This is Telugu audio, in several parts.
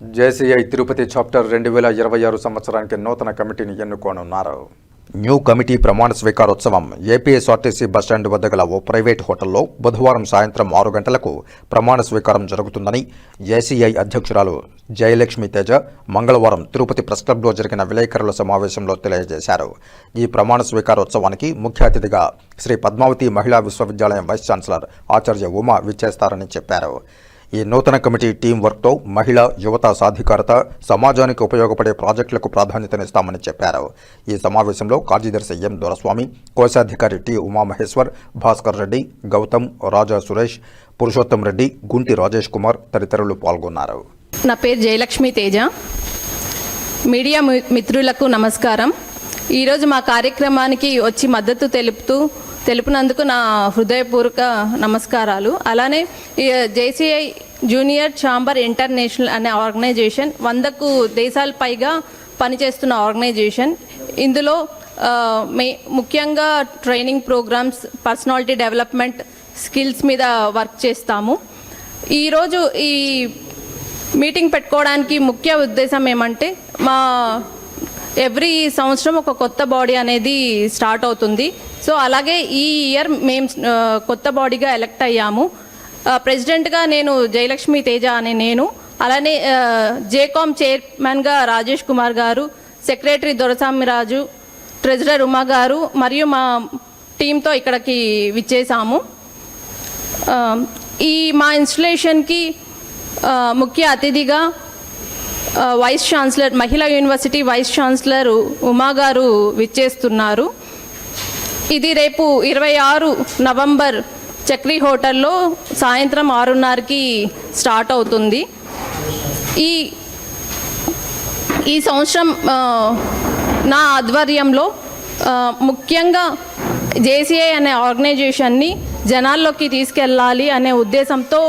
జేసీఐ తిరుపతి చాప్టర్ రెండు వేల ఇరవై ఆరు సంవత్సరానికి నూతన కమిటీని ఎన్నుకోనున్నారు. న్యూ కమిటీ ప్రమాణ స్వీకారోత్సవం ఏపీఎస్ఆర్టీసీ బస్టాండ్ వద్ద గల ఓ ప్రైవేట్ హోటల్లో బుధవారం సాయంత్రం ఆరు గంటలకు ప్రమాణ స్వీకారం జరుగుతుందని ఏసీఐ అధ్యక్షురాలు జయలక్ష్మి తేజ మంగళవారం తిరుపతి ప్రెస్ క్లబ్లో జరిగిన విలేకరుల సమావేశంలో తెలియజేశారు. ఈ ప్రమాణ స్వీకారోత్సవానికి ముఖ్య అతిథిగా శ్రీ పద్మావతి మహిళా విశ్వవిద్యాలయం వైస్ ఛాన్సలర్ ఆచార్య ఉమా విచ్చేస్తారని చెప్పారు. ఈ నూతన కమిటీ టీం వర్క్తో మహిళా యువత సాధికారత సమాజానికి ఉపయోగపడే ప్రాజెక్టులకు ప్రాధాన్యతనిస్తామని చెప్పారు. ఈ సమావేశంలో కార్యదర్శి ఎం దొరస్వామి కోశాధికారి టి ఉమామహేశ్వర్ భాస్కర్ రెడ్డి గౌతమ్ రాజా సురేష్ పురుషోత్తం రెడ్డి గుంటి రాజేష్ కుమార్ తదితరులు పాల్గొన్నారు. నా పేరు జయలక్ష్మి తేజ. మీడియా మి- మిత్రులకు నమస్కారం. ఈరోజు మా కార్యక్రమానికి వచ్చి మద్దతు తెలుపుతూ తెలుపునందుకు నా హృదయపూర్వక నమస్కారాలు. అలానే ఈ జేసీఐ జూనియర్ ఛాంబర్ ఇంటర్నేషనల్ అనే ఆర్గనైజేషన్ వందకు దేశాల పైగా పనిచేస్తున్న ఆర్గనైజేషన్. ఇందులో మే ముఖ్యంగా training programs personality development skills మీద వర్క్ చేస్తాము. ఈరోజు ఈ మీటింగ్ పెట్టుకోవడానికి ముఖ్య ఉద్దేశం ఏమంటే మా ఎవ్రీ సంవత్సరం ఒక కొత్త బాడీ అనేది స్టార్ట్ అవుతుంది. సో అలాగే ఈ ఇయర్ మేము కొత్త బాడీగా ఎలక్ట్ అయ్యాము. ప్రెసిడెంట్గా నేను జయలక్ష్మి తేజ అనే నేను అలానే జేకామ్ చైర్మన్గా రాజేష్ కుమార్ గారు సెక్రటరీ దొరసామిరాజు ట్రెజరర్ ఉమా గారు మరియు మా టీంతో ఇక్కడికి విచ్చేసాము ఈ మా ఇన్స్టలేషన్కి ముఖ్య అతిథిగా వైస్ ఛాన్సలర్ మహిళా యూనివర్సిటీ వైస్ ఛాన్సలర్ ఉమా గారు విచ్చేస్తున్నారు. ఇది రేపు ఇరవై ఆరు నవంబర్ చక్రీ హోటల్లో సాయంత్రం ఆరున్నరకి స్టార్ట్ అవుతుంది. ఈ ఈ సంవత్సరం నా ఆధ్వర్యంలో ముఖ్యంగా జేసీఐ అనే ఆర్గనైజేషన్ని జనాల్లోకి తీసుకెళ్ళాలి అనే ఉద్దేశంతో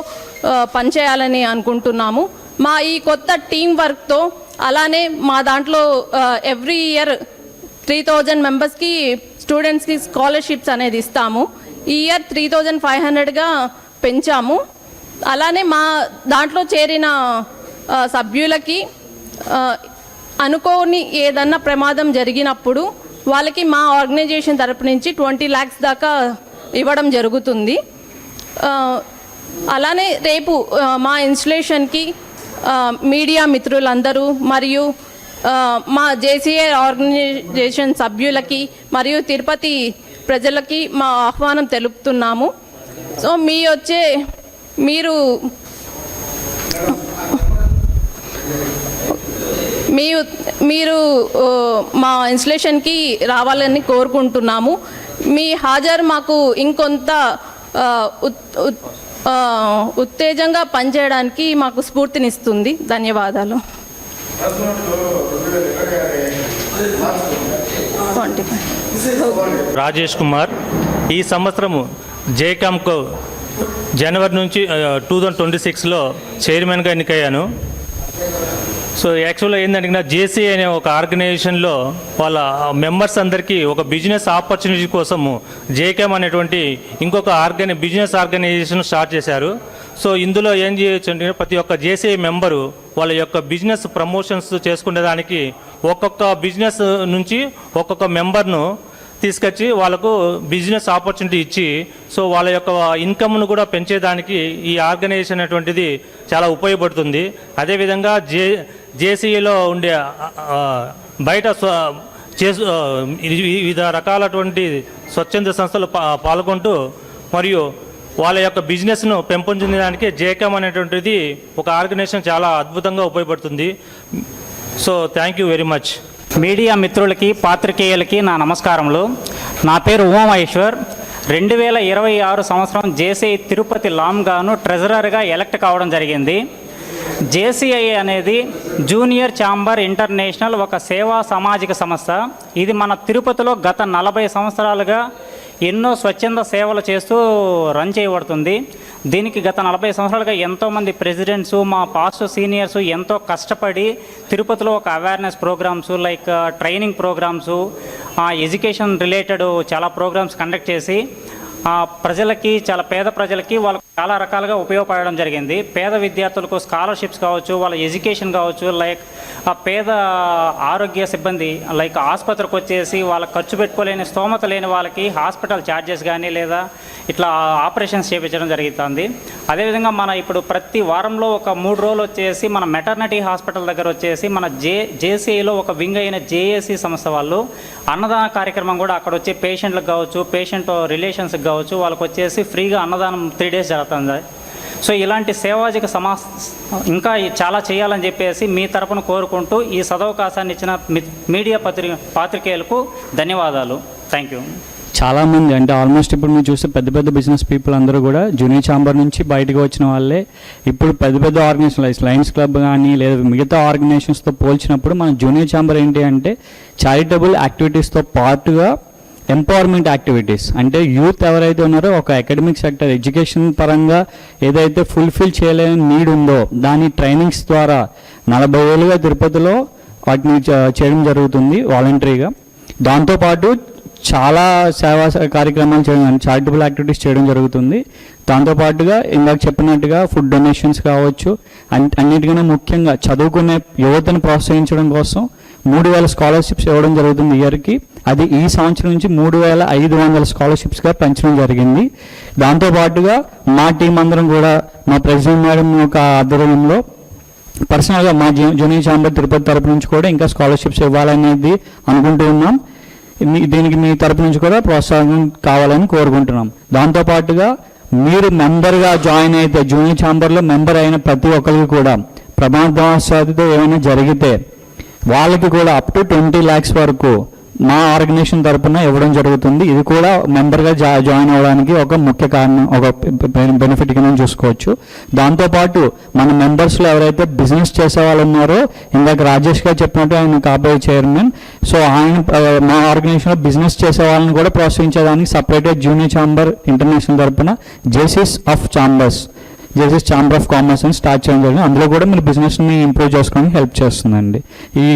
పనిచేయాలని అనుకుంటున్నాము. మా ఈ కొత్త టీం వర్క్తో అలానే మా దాంట్లో ఎవ్రీ ఇయర్ త్రీ థౌజండ్ మెంబర్స్కి స్టూడెంట్స్కి స్కాలర్షిప్స్ అనేది ఇస్తాము. ఈ ఇయర్ త్రీ థౌజండ్ ఫైవ్ హండ్రెడ్గా పెంచాము. అలానే మా దాంట్లో చేరిన సభ్యులకి అనుకోని ఏదన్నా ప్రమాదం జరిగినప్పుడు వాళ్ళకి మా ఆర్గనైజేషన్ తరపు నుంచి ట్వంటీ ల్యాక్స్ దాకా ఇవ్వడం జరుగుతుంది. అలానే రేపు మా ఇన్స్టలేషన్కి మీడియా మిత్రులందరూ మరియు మా జేసీఏ ఆర్గనైజేషన్ సభ్యులకి మరియు తిరుపతి ప్రజలకి మా ఆహ్వానం తెలుపుతున్నాము. సో మీ వచ్చే మీరు మీ మీరు మా ఇన్స్టలేషన్కి రావాలని కోరుకుంటున్నాము. మీ హాజరు మాకు ఇంకొంత ఉత్- ఉత్తేజంగా పనిచేయడానికి మాకు స్ఫూర్తినిస్తుంది. ధన్యవాదాలు. రాజేష్ కుమార్ ఈ సంవత్సరము జేకామ్కు జనవరి నుంచి టూ థౌజండ్ ట్వంటీ సిక్స్లో చైర్మన్గా ఎన్నికయ్యాను. సో యాక్చువల్గా ఏంటంటే జేసీ అనే ఒక ఆర్గనైజేషన్లో వాళ్ళ మెంబర్స్ అందరికీ ఒక బిజినెస్ ఆపర్చునిటీ కోసము జేకామ్ అనేటువంటి ఇంకొక ఆర్గనై బిజినెస్ ఆర్గనైజేషన్ స్టార్ట్ చేశారు. సో ఇందులో ఏం చేయొచ్చు అంటే ప్రతి ఒక్క జేసీ మెంబరు వాళ్ళ యొక్క బిజినెస్ ప్రమోషన్స్ చేసుకునేదానికి ఒక్కొక్క బిజినెస్ నుంచి ఒక్కొక్క మెంబర్ను తీసుకొచ్చి వాళ్ళకు బిజినెస్ ఆపర్చునిటీ ఇచ్చి సో వాళ్ళ యొక్క ఇన్కమ్ను కూడా పెంచేదానికి ఈ ఆర్గనైజేషన్ అనేటువంటిది చాలా ఉపయోగపడుతుంది. అదేవిధంగా జే జేసీలో ఉండే బయట చేసు వివిధ రకాలటువంటి స్వచ్ఛంద సంస్థలు పాల్గొంటూ మరియు వాళ్ళ యొక్క బిజినెస్ను పెంపొందించడానికి జేకెమ్ అనేటువంటిది ఒక ఆర్గనైజేషన్ చాలా అద్భుతంగా ఉపయోగపడుతుంది. So thank you very much. Media మిత్రులకి పాత్రికేయులకి నా నమస్కారములు. నా పేరు ఉమామహేశ్వర్. రెండు వేల ఇరవై ఆరు సంవత్సరం జేసీ తిరుపతి లామ్గాను ట్రెజరర్గా ఎలక్ట్ కావడం జరిగింది. జేసీఐ అనేది జూనియర్ ఛాంబర్ ఇంటర్నేషనల్ ఒక సేవా సామాజిక సంస్థ. ఇది మన తిరుపతిలో గత నలభై సంవత్సరాలుగా ఎన్నో స్వచ్ఛంద సేవలు చేస్తూ రన్ చేయబడుతుంది. దీనికి గత నలభై సంవత్సరాలుగా ఎంతోమంది ప్రెసిడెంట్స్ మా పాస్ట్ సీనియర్స్ ఎంతో కష్టపడి తిరుపతిలో ఒక awareness programs like training programs education related చాలా ప్రోగ్రామ్స్ కండక్ట్ చేసి ప్రజలకి చాలా పేద ప్రజలకి వాళ్ళ చాలా రకాలుగా ఉపయోగపడడం జరిగింది. పేద విద్యార్థులకు స్కాలర్షిప్స్ కావచ్చు వాళ్ళ ఎడ్యుకేషన్ కావచ్చు లైక్ ఆ పేద ఆరోగ్య సిబ్బంది లైక్ ఆసుపత్రికి వచ్చేసి వాళ్ళ ఖర్చు పెట్టుకోలేని స్తోమత లేని వాళ్ళకి హాస్పిటల్ ఛార్జెస్ కానీ లేదా ఇట్లా ఆపరేషన్స్ చేయించడం జరుగుతుంది. అదేవిధంగా మన ఇప్పుడు ప్రతి వారంలో ఒక మూడు రోజులు వచ్చేసి మన మెటర్నిటీ హాస్పిటల్ దగ్గర వచ్చేసి మన జే జేసీఐలో ఒక వింగ్ అయిన జేఏసీ సంస్థ వాళ్ళు అన్నదాన కార్యక్రమం కూడా అక్కడ వచ్చే పేషెంట్లకు కావచ్చు పేషెంట్ రిలేషన్స్కి కావచ్చు వాళ్ళకి వచ్చేసి ఫ్రీగా అన్నదానం త్రీ డేస్ జరుగుతుంది. సో ఇలాంటి సేవాజిక సమా ఇంకా చాలా చేయాలని చెప్పేసి మీ తరపున కోరుకుంటూ ఈ సదవకాశాన్ని ఇచ్చిన మీడియా పత్రిక పాత్రికేయులకు ధన్యవాదాలు. థ్యాంక్ యూ చాలామంది అంటే ఆల్మోస్ట్ ఇప్పుడు మీరు చూస్తే పెద్ద పెద్ద బిజినెస్ పీపుల్ అందరూ కూడా జూనియర్ ఛాంబర్ నుంచి బయటకు వచ్చిన వాళ్ళే. ఇప్పుడు పెద్ద పెద్ద ఆర్గనైజేషన్ లైన్స్ క్లబ్ కానీ లేదా మిగతా ఆర్గనైజేషన్స్తో పోల్చినప్పుడు మన జూనియర్ ఛాంబర్ ఏంటి అంటే చారిటబుల్ యాక్టివిటీస్తో పాటుగా ఎంపవర్మెంట్ యాక్టివిటీస్ అంటే యూత్ ఎవరైతే ఉన్నారో ఒక అకాడమిక్ సెక్టర్ ఎడ్యుకేషన్ పరంగా ఏదైతే ఫుల్ఫిల్ చేయలేని నీడ్ ఉందో దాని ట్రైనింగ్స్ ద్వారా నలభై ఏళ్ళుగా తిరుపతిలో వాటిని చేయడం జరుగుతుంది వాలంటరీగా దాంతోపాటు చాలా సేవా కార్యక్రమాలు చేయడం చారిటబుల్ యాక్టివిటీస్ చేయడం జరుగుతుంది. దాంతోపాటుగా ఇందాక చెప్పినట్టుగా ఫుడ్ డొనేషన్స్ కావచ్చు అన్- అన్నిటికన్నా ముఖ్యంగా చదువుకునే యువతను ప్రోత్సహించడం కోసం మూడు వేల స్కాలర్షిప్స్ ఇవ్వడం జరుగుతుంది ఇయర్కి అది ఈ సంవత్సరం నుంచి మూడు వేల ఐదు వందల స్కాలర్షిప్స్గా పెంచడం జరిగింది. దాంతోపాటుగా మా టీం అందరం కూడా మా ప్రెసిడెంట్ మేడం యొక్క ఆధ్వర్యంలో పర్సనల్గా మా జూ- జూనియర్ ఛాంబర్ తిరుపతి తరపు నుంచి కూడా ఇంకా స్కాలర్షిప్స్ ఇవ్వాలనేది అనుకుంటూ ఉన్నాం. దీనికి మీ తరపు నుంచి కూడా ప్రోత్సాహం కావాలని కోరుకుంటున్నాం. దాంతోపాటుగా మీరు మెంబర్గా జాయిన్ అయితే జూనియర్ ఛాంబర్లో మెంబర్ అయిన ప్రతి ఒక్కరికి కూడా ప్రమాదవశాత్తు ఏమైనా జరిగితే వాళ్ళకి కూడా అప్ టు ట్వంటీ ల్యాక్స్ వరకు మా ఆర్గనైజేషన్ తరపున ఇవ్వడం జరుగుతుంది. ఇది కూడా మెంబర్గా జా జాయిన్ అవ్వడానికి ఒక ముఖ్య కారణం ఒక బెనిఫిట్ కింద చూసుకోవచ్చు. దాంతోపాటు మన మెంబర్స్లో ఎవరైతే బిజినెస్ చేసే వాళ్ళు ఉన్నారో ఇందాక రాజేష్ గారు చెప్పినట్టు ఆయన కాబోయే చైర్మన్ సో ఆయన మా ఆర్గనైజేషన్లో బిజినెస్ చేసే వాళ్ళని కూడా ప్రోత్సహించడానికి సపరేట్గా జూనియర్ ఛాంబర్ ఇంటర్నేషనల్ తరపున Jaycees of chambers JC chamber of commerce అని స్టార్ట్ చేయడం జరిగింది అందులో కూడా మీరు బిజినెస్ని ఇంప్రూవ్ చేసుకోవడానికి హెల్ప్ చేస్తుందండి. ఈ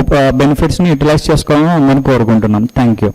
uh, బెనిఫిట్స్ని యూటిలైజ్ చేసుకోవాలని అందరిని కోరుకుంటున్నాం. Thank you